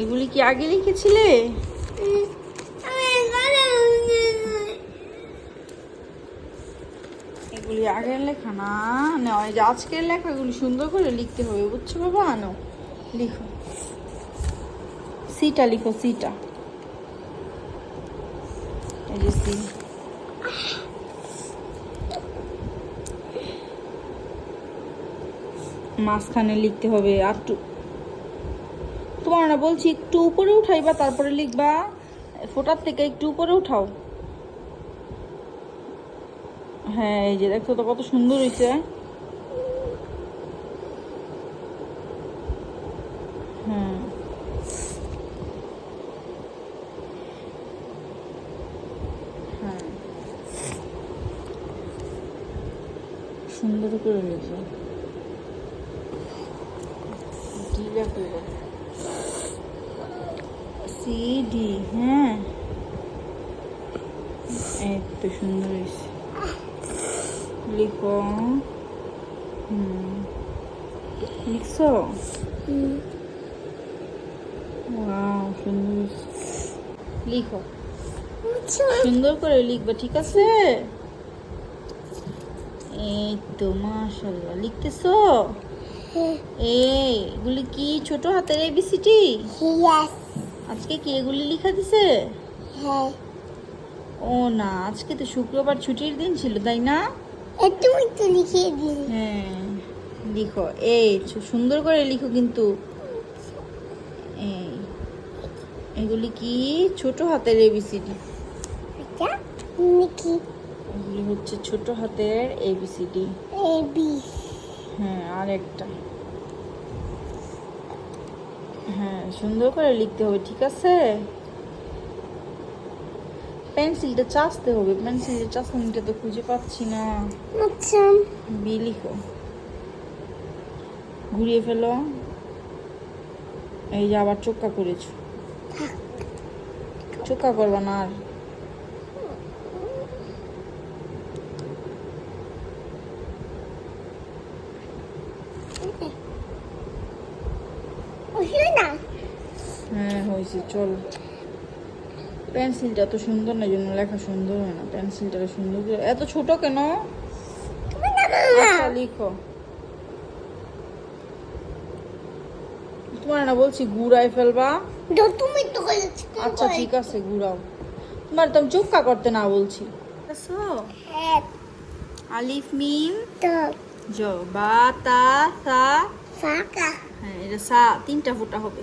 এগুলি কি আগে লিখেছিলে? এগুলি আগের লেখা না? না, ওই যে আজকের লেখাগুলি সুন্দর করে লিখতে হবে, বুঝছ বাবা? আনো লিখো। সিটা লিখো, সিটা। মাঝখানে লিখতে হবে, আর তোমার না বলছি একটু উপরে উঠাইবা, তারপরে লিখবা, ফোটার থেকে একটু উপরে উঠাও। হ্যাঁ এই যে দেখো তো কত সুন্দর হয়েছে হ্যাঁ। হ্যাঁ। সুন্দর করে লেখো। সি ডি হ্যাঁ। এই তো সুন্দর হয়েছে। লিখো। হুম। লিখছো? ওয়াও সুন্দর লিখো। সুন্দর করে লিখবে ঠিক আছে? এই তো মাশাল্লাহ লিখতেছো? এই এগুলি কি? ছোট হাতের এবিসিটি আজকে কি এগুলি লিখা দিছে? হ্যাঁ। ও না আজকে তো শুক্রবার ছুটির দিন ছিল তাই না? হ্যাঁ লিখো। এই সুন্দর করে লিখো কিন্তু। এই এগুলি কি? ছোট হাতের এবিসিডি। এগুলি হচ্ছে ছোট হাতের এবিসিডি। এবি হ্যাঁ আর একটা হ্যাঁ সুন্দর করে লিখতে হবে ঠিক আছে? পেন্সিলটা চাচতে হবে পেন্সিলটা চাচনিটা তো খুঁজে পাচ্ছি না। বি লিখো। ঘুরিয়ে ফেলো। এই যে আবার চোখা করেছ। চোখা করবা না আর। হ্যাঁ হয়েছে চল। পেন্সিলটা তো সুন্দর না জন্য লেখা সুন্দর হয় না। পেন্সিলটা সুন্দর এত ছোট কেন? আচ্ছা লিখো। তোমার না বলছি ঘুরাই ফেলবা। তুমি তো আচ্ছা ঠিক আছে ঘুরাও। তোমার তো আমি করতে না বলছি। হ্যাঁ। আলিফ মিম? তো। জ বা তা সা ফাঁকা। হ্যাঁ এটা সা তিনটা ফোঁটা হবে।